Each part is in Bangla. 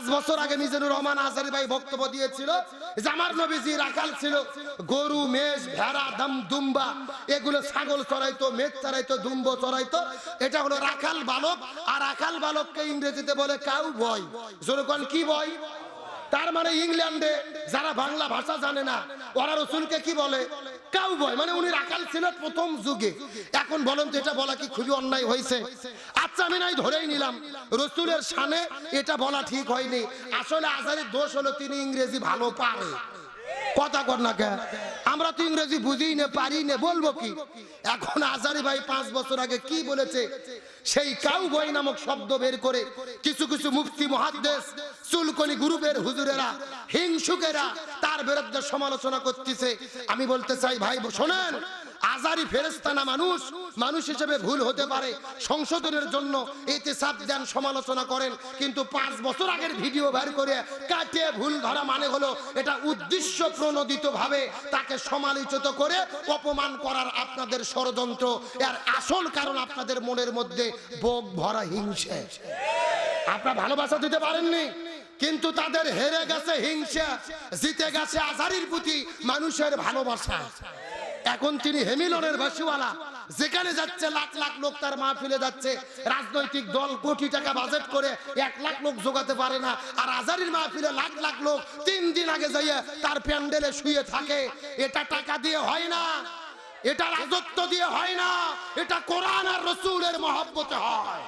পাঁচ বছর আগে মিজানুর রহমান আজারি ভাই বক্তব্য দিয়েছিল যে আমার নবীজি রাখাল ছিল গরু, মেষ, ভেড়া, দাম, দুম্বা, এগুলো ছাগল চড়াইতো মেঘ চড়াইতো, দুম্ব চড়াইতো। এটা হলো রাখাল বালক, আর রাখাল বালককে ইংরেজিতে বলে কাউ বয় জনগণ কি ভয় তার মানে ইংল্যান্ডে যারা বাংলা ভাষা জানে না, ওরা রসুলকে কি বলে? কাউ বয় মানে উনি রাখাল ছিল প্রথম যুগে। এখন বলেন তো এটা বলা কি খুবই অন্যায় হয়েছে? আচ্ছা আমি নাই, ধরেই নিলাম। রসুলের সানে এটা বলা ঠিক হয়নি। আসলে আজারের দোষ হলো তিনি ইংরেজি ভালো পারে। কথা কর না কে? আমরা তো ইংরেজি বুঝি না পারি না, বলব কি? এখন আজারি ভাই পাঁচ বছর আগে কি বলেছে? সেই কাউ বই নামক শব্দ বের করে কিছু কিছু মুফতি, মহাদ্দেশ চুলকনি গ্রুপের হুজুরেরা, হিংসুকেরা তার বিরুদ্ধে সমালোচনা করতেছে। আমি বলতে চাই, ভাই, শোনেন, আজারি ফেরেস্তানা মানুষ মানুষ হিসেবে ভুল হতে পারে। সংশোধনের জন্য এতে সাপ দেন, সমালোচনা করেন, কিন্তু পাঁচ বছর আগের ভিডিও বের করে কাটিয়ে ভুল ধরা মানে হলো এটা উদ্দেশ্য প্রণোদিত ভাবে তাকে সমালোচিত করে অপমান করার আপনাদের ষড়যন্ত্র। এর আসল কারণ আপনাদের মনের মধ্যে বোক ভরা হিংসে। আপনারা ভালোবাসা দিতে পারেননি? কিন্তু তাদের হেরে গেছে হিংসা, জিতে গেছে আজারির প্রতি মানুষের ভালোবাসা। এখন তিনি হেমিলনের বাসিওয়ালা যেখানে যাচ্ছে লাখ লাখ লোক তার মাহফিলে যাচ্ছে। রাজনৈতিক দল কোটি টাকা বাজেট করে এক লাখ লোক জোগাতে পারে না, আর আজারির মাহফিলে লাখ লাখ লোক তিন দিন আগে যাইয়ে তার প্যান্ডেলে শুয়ে থাকে। এটা টাকা দিয়ে হয় না, এটা রাজত্ব দিয়ে হয় না, এটা কোরআন আর রসুলের মহব্বতে হয়।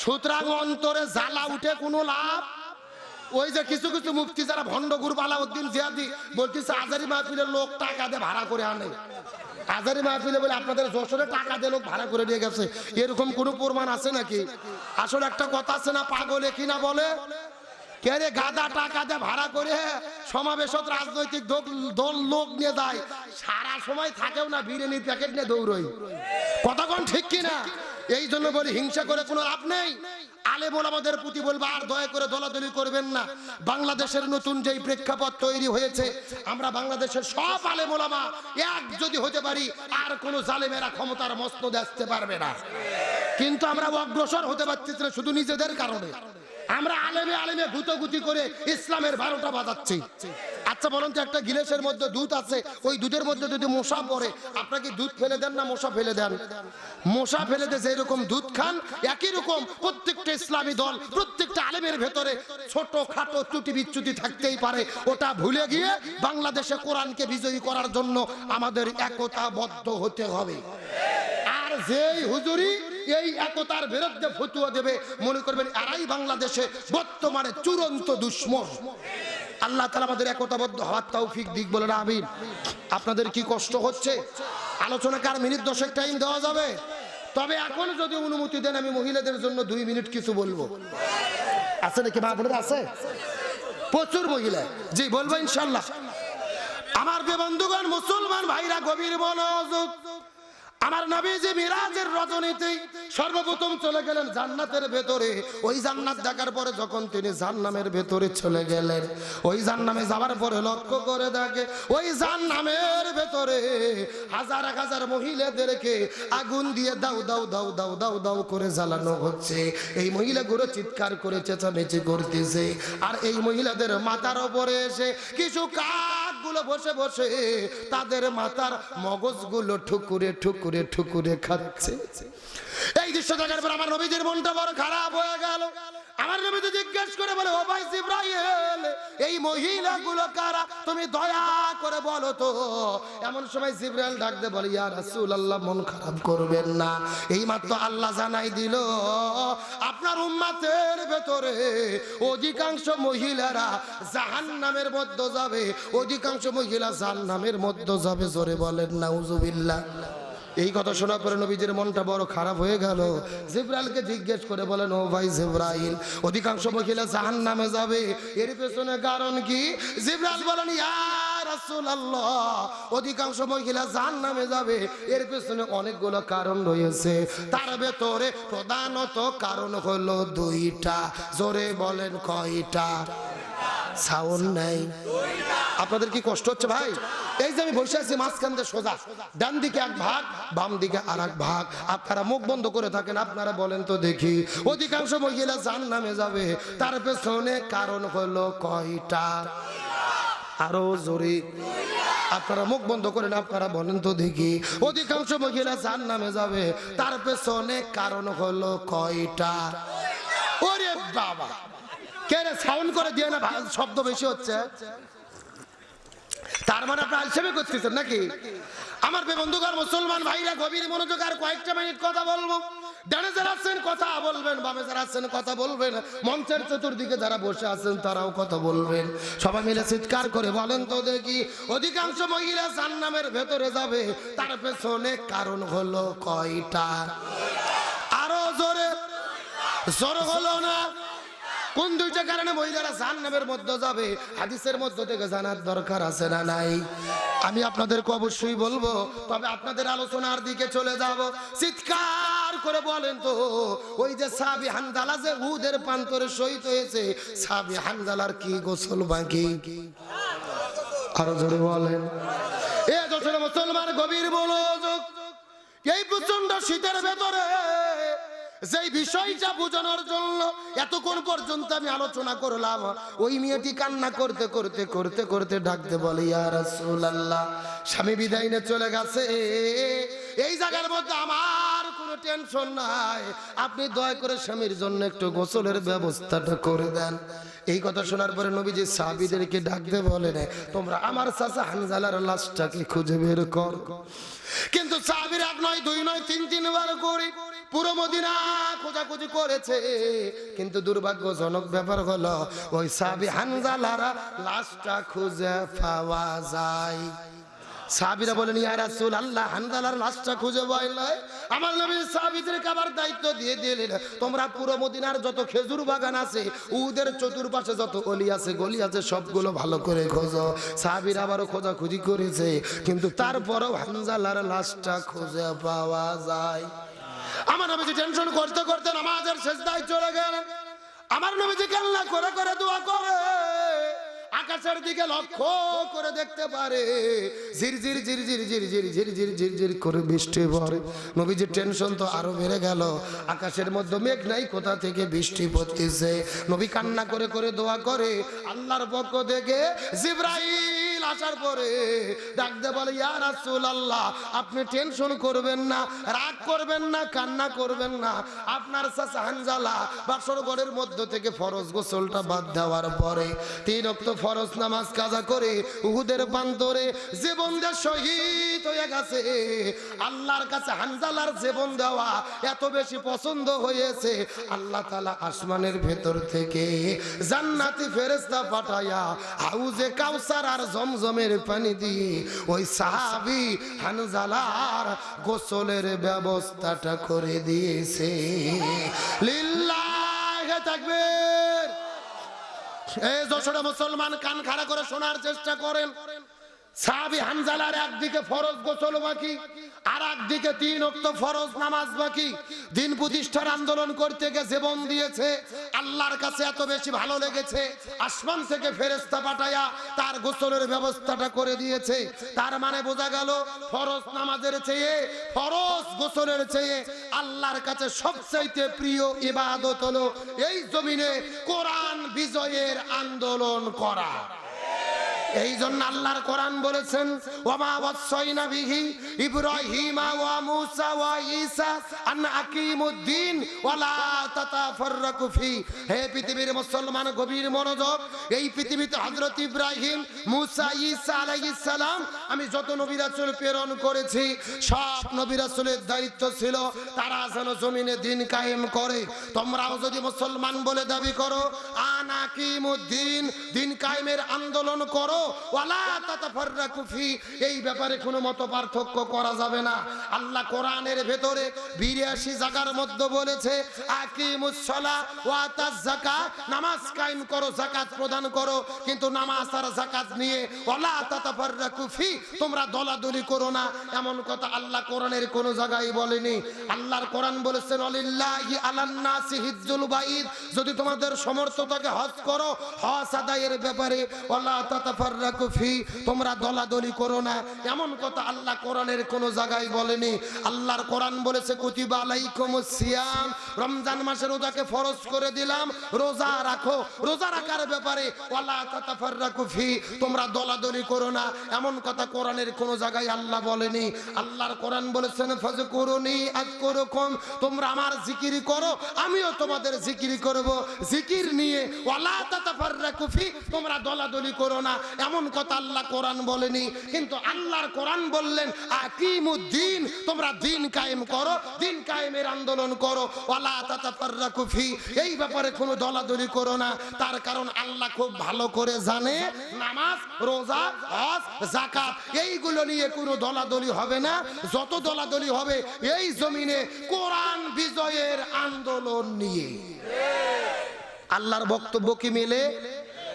সুতরাং অন্তরে জ্বালা উঠে কোনো লাভ ওই যে কিছু কিছু মুফতি যারা ভণ্ড গুরু আলাউদ্দিন জিয়াদি বলতেছে, আজারি মাহফিলের লোক টাকা দিয়ে ভাড়া করে আনে। আজারি মাহফিলে বলে, আপনাদের যশোরে টাকা দিয়ে লোক ভাড়া করে নিয়ে গেছে। এরকম কোনো প্রমাণ আছে নাকি? আসলে একটা কথা আছে না, পাগলে কিনা বলে? কে রে গাদা টাকা দিয়ে ভাড়া করে সমাবেশত রাজনৈতিক দল- লোক নিয়ে যায়? সারা সময় থাকেও না, বিরিয়ানির প্যাকেট নিয়ে দৌড়ই কোন ঠিক কিনা? এই জন্য বলি, হিংসা করে কোনো লাভ নেই। আলে আমাদের প্রতি বলব, আর দয়া করে দলাদলি করবেন না। বাংলাদেশের নতুন যেই প্রেক্ষাপট তৈরি হয়েছে, আমরা বাংলাদেশের সব আলে মোলামা এক যদি হতে পারি, আর কোনো জালেমেরা ক্ষমতার মস্তদ আসতে পারবে না। কিন্তু আমরা অগ্রসর হতে পারছি না শুধু নিজেদের কারণে। আমরা আলেমে আলেমে গুতগুতি করে ইসলামের বারোটা বাজাচ্ছি। আচ্ছা বলুন তো একটা গিলাসের মধ্যে দুধ আছে, ওই দুধের মধ্যে যদি মশা পড়ে আপনাকে দুধ ফেলে দেন না মশা ফেলে দেন? মশা ফেলে দিয়ে যেরকম দুধ খান, একই রকম প্রত্যেকটা ইসলামী দল, প্রত্যেকটা আলেমের ভেতরে ছোট খাটো ত্রুটি বিচ্যুতি থাকতেই পারে। ওটা ভুলে গিয়ে বাংলাদেশে কোরআনকে বিজয়ী করার জন্য আমাদের একতাবদ্ধ হতে হবে। আর যেই হুজুরি এই একতার বিরুদ্ধে ফতুয়া দেবে। মনে করবেন এরাই বাংলাদেশে বর্তমানে চূড়ান্ত দুশ্মন। আল্লাহ তালা আমাদের একতাবদ্ধ হওয়ার তৌফিক দিক বলে না আমিন। আপনাদের কি কষ্ট হচ্ছে? আলোচনা কার মিনিট দশেক টাইম দেওয়া যাবে? তবে এখন যদি অনুমতি দেন, আমি মহিলাদের জন্য দুই মিনিট কিছু বলব। আছে নাকি মা বোনেরা? আছে? প্রচুর মহিলা। জি, বলব ইনশাল্লাহ আমার যে বন্ধুগণ, মুসলমান ভাইরা, গভীর মনোযোগ আমার নবীজি মিরাজের রজনীতে সর্বপ্রথম চলে গেলেন জান্নাতের ভেতরে। ওই জান্নাত দেখার পরে যখন তিনি জান্নামের ভেতরে চলে গেলেন, ওই জান্নামে যাওয়ার পরে লক্ষ্য করে দেখে ওই জান্নামের ভেতরে হাজার হাজার মহিলাদেরকে আগুন দিয়ে দাও দাও দাও দাও দাও দাও করে জ্বালানো হচ্ছে। এই মহিলাগুলো চিৎকার করে চেঁচামেচি করতেছে। আর এই মহিলাদের মাথার ওপরে এসে কিছু কাকগুলো বসে বসে তাদের মাথার মগজগুলো ঠুকুরে ঠুকুরে ঠুকুরে খাচ্ছে। এই দৃশ্য দেখার পর আমার নবীদের মনটা বড় খারাপ হয়ে গেল। আমার নবীতে জিজ্ঞেস করে বলে, ও ভাই জিব্রাইল, এই মহিলাগুলো কারা? তুমি দয়া করে বলো তো। এমন সময় জিব্রাইল ডাকতে বলে, ইয়া রাসূলুল্লাহ, মন খারাপ করবেন না। এই মাত্র আল্লাহ জানাই দিল, আপনার উম্মাতের ভেতরে অধিকাংশ মহিলারা জাহান্নামের মধ্যে যাবে। অধিকাংশ মহিলা জাহান্নামের মধ্যে যাবে, জোরে বলেন, নাউজুবিল্লাহ। এই কথা শোনার পরে নবীজির মনটা বড় খারাপ হয়ে গেল। জিব্রাইলকে জিজ্ঞেস করে বলেন, ও ভাই জিব্রাইল, অধিকাংশ মহিলা জাহান নামে যাবে। এর পেছনে কারণ কি? জিব্রাইল বলেন অধিকাংশ মহিলা জাহান নামে যাবে। এর পেছনে অনেকগুলো কারণ রয়েছে। তার ভেতরে প্রধানত কারণ হলো দুইটা। জোরে বলেন, কয়টা? সাউন্ড নাই। আপনাদের কি কষ্ট হচ্ছে ভাই? এই যে আমি বসে আছি, মাঝখান দিয়ে সোজা। ডান দিকে এক ভাগ, বাম দিকে আর এক ভাগ। আপনারা মুখ বন্ধ করে থাকেন, আপনারা বলেন তো দেখি। অধিকাংশ মহিলা জান নামে যাবে। তার পেছনে কারণ হলো কয়টা? আরও জোরে। আপনারা মুখ বন্ধ করেন, আপনারা বলেন তো দেখি। অধিকাংশ মহিলা জান নামে যাবে। তার পেছনে কারণ হলো কয়টা? ওরে বাবা! সাউন্ড করে দিয়ে না শব্দ বেশি হচ্ছে। তার মানে আপনি আলসেমি করতেছেন নাকি? আমার বন্ধুকার মুসলমান ভাইরা, গভীর মনোযোগ আর কয়েকটা মিনিট কথা বলব। ডানে যারা আছেন, কথা বলবেন, বামে যারা আছেন, কথা বলবেন। মঞ্চের চতুর্দিকে যারা বসে আছেন, তারাও কথা বলবেন। সবাই মিলে চিৎকার করে বলেন তো দেখি, অধিকাংশ মহিলা জান্নামের ভেতরে যাবে। তার পেছনে কারণ হলো কয়টা? আরও জোরে, জোর হলো না। কোন দুইটা কারণে মহিলারা জাহান্নামের মধ্যে যাবে? হাদিসের মধ্য থেকে জানার দরকার আছে না নাই? আমি আপনাদেরকে অবশ্যই বলব, তবে আপনাদের আলোচনার দিকে চলে যাব। চিৎকার করে বলেন তো, ওই যে সাবি হানদালা যে উদের প্রান্তরে শহীদ হয়েছে, সাবি হানদালার কি গোসল বাকি? আরও জোরে বলেন। এ দোষের মুসলমান গভীর মনোযোগ, এই প্রচণ্ড শীতের ভেতরে যেই বিষয়টা বোঝানোর জন্য এতক্ষণ পর্যন্ত আমি আলোচনা করলাম, ওই মেয়েটি কান্না করতে করতে করতে করতে ডাকতে বলে, ইয়া রাসূলুল্লাহ, স্বামী বিদায় নিয়ে চলে গেছে। এই জায়গার মধ্যে আমার কোনো টেনশন নাই। আপনি দয়া করে স্বামীর জন্য একটু গোসলের ব্যবস্থাটা করে দেন। এই কথা শোনার পরে নবীজি সাহাবীদেরকে ডাকতে বলেন, তোমরা আমার চাচা হানজালার লাশটাকে খুঁজে বের কর। কিন্তু সাহাবীর এক নয়, দুই নয়, তিন, তিনবার করে পুরো মদিনা খোঁজাখুঁজি করেছে। কিন্তু দুর্ভাগ্যজনক ব্যাপার হলো, ওই সাহাবী হানজালারা লাশটা খুঁজে পাওয়া যায়। সাহাবীরা বলেন, ইয়া রাসূল আল্লাহ হানজালার লাশটা খুঁজে পাইলে আমার নবী সাহাবীদেরকে আবার দায়িত্ব দিয়ে দিলেন। তোমরা পুরো মদিনার যত খেজুর বাগান আছে, উদের চতুর্পাশে যত অলি আছে, গলি আছে, সবগুলো ভালো করে খোঁজো। সাহাবীরা আবারও খোঁজাখুঁজি করেছে, কিন্তু তারপরও হানজালার লাশটা খুঁজে পাওয়া যায়। আমার নবীজি টেনশন করতে করতে নামাজের শেষ দায় চলে গেলেন আমার নবীজি কান্না করে করে দোয়া করে আকাশের দিকে লক্ষ্য করে দেখতে পারে ঝিরঝির ঝিরঝির ঝিরঝির ঝিরঝির ঝিরঝির করে বৃষ্টি পড়ে নবীজির টেনশন তো আরও বেড়ে গেল আকাশের মধ্যে মেঘ নাই কোথা থেকে বৃষ্টি পড়তেছে নবী কান্না করে করে দোয়া করে আল্লাহর পক্ষ থেকে জিব্রাইল আসার পরে ডাকতে বলে, ইয়া রাসূলুল্লাহ, আপনি টেনশন করবেন না, রাগ করবেন না, কান্না করবেন না। আপনার চাচা হানজালা বাসর ঘরের মধ্য থেকে ফরজ গোসলটা বাদ দেওয়ার পরে তিন অক্ত ফরজ নামাজ কাজা করে উহুদের প্রান্তরে জীবন দিয়ে শহীদ হয়ে গেছে। আল্লাহর কাছে হানজালার জীবন দেওয়া এত বেশি পছন্দ হয়েছে। আল্লাহ তাআলা আসমানের ভেতর থেকে জান্নাতি ফেরেশতা পাঠায়া হাউজে কাউসার আর জমজমের পানি দিয়ে ওই সাহাবি হানজালার গোসলের ব্যবস্থাটা করে দিয়েছে। লিল্লাহে তাকবীর। এই যশোরে মুসলমান কান খাড়া করে শোনার চেষ্টা করেন। সাহাবি হানজালার একদিকে ফরজ গোসল বাকি, আর একদিকে তিন অক্ত ফরজ নামাজ বাকি। দিন প্রতিষ্ঠার আন্দোলন করতে গিয়ে জীবন দিয়েছে, আল্লাহর কাছে এত বেশি ভালো লেগেছে, আসমান থেকে ফেরেস্তা পাঠায়া তার গোসলের ব্যবস্থাটা করে দিয়েছে। তার মানে বোঝা গেল, ফরজ নামাজের চেয়ে, ফরজ গোসলের চেয়ে আল্লাহর কাছে সবচাইতে প্রিয় ইবাদত হলো এই জমিনে কোরআন বিজয়ের আন্দোলন করা। এই জন্য আল্লাহর কোরআন বলেছেন, ওমা গভীর মনোযোগ, এই পৃথিবীতে আমি যত নবী প্রেরণ করেছি, সব নবী দায়িত্ব ছিল তারা যেন জমিনে দিন কায়েম করে। তোমরাও যদি মুসলমান বলে দাবি করো, আন আকিমুদ্দিন, দিন কায়েমের আন্দোলন করো এই ব্যাপারে কোনো মত পার্থক্য করা যাবে না। আল্লাহ কোরআনের ভেতরে 82 জায়গার মধ্যে বলেছে নামাজ করো প্রদান করো, কিন্তু নামাজ আর নিয়ে তোমরা দলাদলি করো না। এমন কথা আল্লাহ কোরআনের কোন জায়গায় বলেনি। আল্লাহর কোরআন বলেছেন যদি তোমাদের সমর্থ থাকে হজ করো, হজ আদায়ের ব্যাপারে ওয়ালা তাতাফাররাকু ফি, তোমরা দলাদলি করো না। এমন কথা আল্লাহ কোরআনের কোন জায়গায় বলেনি। আল্লাহর কোরআন বলেছে, কুতিবা আলাইকুমুস সিয়াম। রমজান মাসের রোজাকে ফরজ করে দিলাম। রোজা রাখো। রোজা রাখার ব্যাপারে, ওয়ালা তাতাফাররাকুফি তোমরা দলাদলি করো না। এমন কথা কোরআনের কোন জায়গায় আল্লাহ বলেনি। আল্লাহর কোরআন বলেছেন, ফাজকুরুনি আযকুরুকুম। তোমরা আমার জিকির করো, আমিও তোমাদের জিকির করব। জিকির নিয়ে, ওয়ালা তাতাফাররাকু ফি। তোমরা দলাদলি করো না। এমন কথা আল্লাহ কোরআন বলেনি, কিন্তু আল্লাহর কোরআন বললেন, আকিমুদ্দিন, তোমরা দিন কায়েম করো, দিন কায়েমের আন্দোলন করো, ওয়ালা এই ব্যাপারে কোনো দলাদলি করো না। তার কারণ আল্লাহ খুব ভালো করে জানে, নামাজ, রোজা, হজ, যাকাত, এইগুলো নিয়ে কোনো দলাদলি হবে না। যত দলাদলি হবে, এই জমিনে কোরআন বিজয়ের আন্দোলন নিয়ে। আল্লাহর বক্তব্য কি মিলে?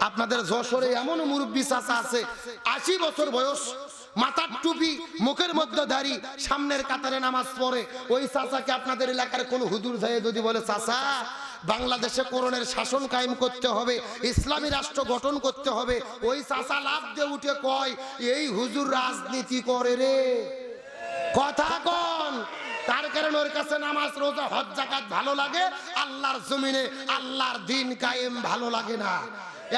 আপনাদের যশোরে এমন মুরব্বী চাচা আছে, আশি বছর বয়স, মাথার টুপি, মুখের মধ্যে দাড়ি, সামনের কাতারে নামাজ পড়ে। ওই চাচাকে আপনাদের এলাকার কোন হুজুর যায় যদি বলে, চাচা, বাংলাদেশে করোনের শাসন কায়েম করতে হবে, ইসলামী রাষ্ট্র গঠন করতে হবে। ওই চাচা লাভ দিয়ে উঠে কয়, এই হুজুর রাজনীতি করে রে। কথা কন। তার কারণে ওর কাছে নামাজ, রোজা, হজ জাকাত ভালো লাগে, আল্লাহর জমিনে আল্লাহর দিন কায়েম ভালো লাগে না।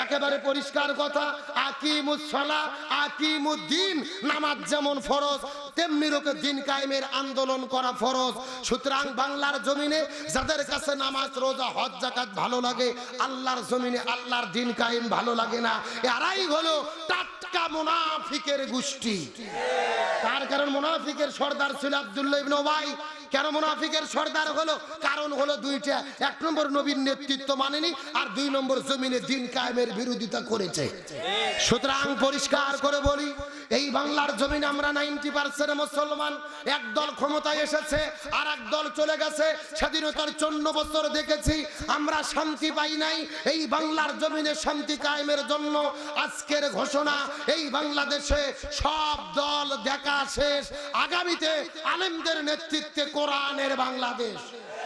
একেবারে পরিষ্কার কথা। আকিমুসলা আকিমুদ্দিন নামাজ যেমন ফরজ তেমনি রোকে দিন কায়েমের আন্দোলন করা ফরজ। সুতরাং বাংলার জমিনে যাদের কাছে নামাজ, রোজা, হজ জাকাত ভালো লাগে, আল্লাহর জমিনে আল্লাহর দিন কায়েম ভালো লাগে না। এরাই হলো টাটকা মুনাফিকের গোষ্ঠী। তার কারণ মুনাফিকের সর্দার ছিল আব্দুল্লাহ ইবনে ওবাই কেন মুনাফিকের সর্দার হলো? কারণ হলো দুইটা। এক নম্বর নবীর নেতৃত্ব মানেনি আর দুই নম্বর জমিনে দিন কায়েমের বিরোধিতা করেছে। সুতরাং পরিষ্কার করে বলি এই বাংলার জমিন আমরা নাইনটি পার্সেন্ট মুসলমান। একদল ক্ষমতায় এসেছে আর দল চলে গেছে। স্বাধীনতার চন্ন বছর দেখেছি, আমরা শান্তি পাই নাই। এই বাংলার জমিনে শান্তি কায়েমের জন্য আজকের ঘোষণা, এই বাংলাদেশে সব দল দেখা শেষ। আগামীতে আলেমদের নেতৃত্বে কোরআনের বাংলাদেশ।